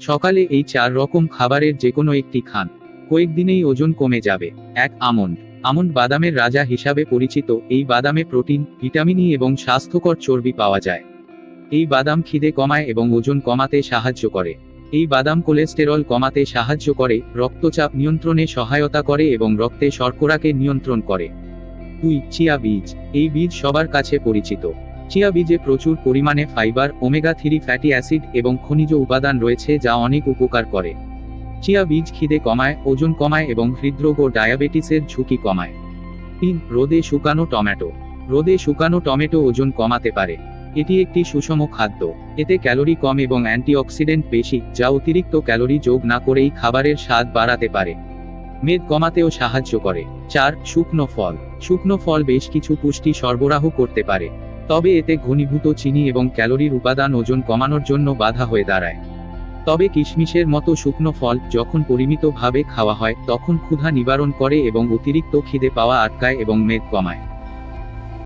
সকালে এই চার রকম খাবারের যে কোনো একটি খান। কয়েকদিনেই ওজন কমে যাবে। এক, আমন্ড। আমন্ড বাদামের রাজা হিসাবে পরিচিত। এই বাদামে প্রোটিন, ভিটামিন ই এবং স্বাস্থ্যকর চর্বি পাওয়া যায়। এই বাদাম খিদে কমায় এবং ওজন কমাতে সাহায্য করে। এই বাদাম কোলেস্টেরল কমাতে সাহায্য করে, রক্তচাপ নিয়ন্ত্রণে সহায়তা করে এবং রক্তে শর্করাকে নিয়ন্ত্রণ করে। দুই, চিয়া বীজ। এই বীজ সবার কাছে পরিচিত। চিয়া বীজে প্রচুর পরিমাণে fibre, omega three fatty acid এবং খনিজ উপাদান রয়েছে যা অনেক উপকার করে। চিয়া বীজ খিদে কমায়, ওজন কমায় এবং হৃদরোগ ও ডায়াবেটিসের ঝুঁকি কমায়। তিন, রোদে শুকানো টমেটো। রোদে শুকানো টমেটো ওজন কমাতে পারে। এটি একটি সুষম খাদ্য। এতে ক্যালোরি কম এবং অ্যান্টিঅক্সিডেন্ট বেশি, যা অতিরিক্ত ক্যালোরি যোগ না করেই খাবারের স্বাদ বাড়াতে পারে। মেদ কমাতেও সাহায্য করে। চার, শুকনো ফল। শুকনো ফল বেশ কিছু পুষ্টি সরবরাহ করতে পারে। তবে এতে ঘনীভূত চিনি এবং ক্যালোরির উপাদান ওজন কমানোর জন্য বাধা হয়ে দাঁড়ায়। তবে কিশমিশের মতো শুকনো ফল যখন পরিমিতভাবে খাওয়া হয়, তখন ক্ষুধা নিবারণ করে এবং অতিরিক্ত খিদে পাওয়া আটকায় এবং মেদ কমায়।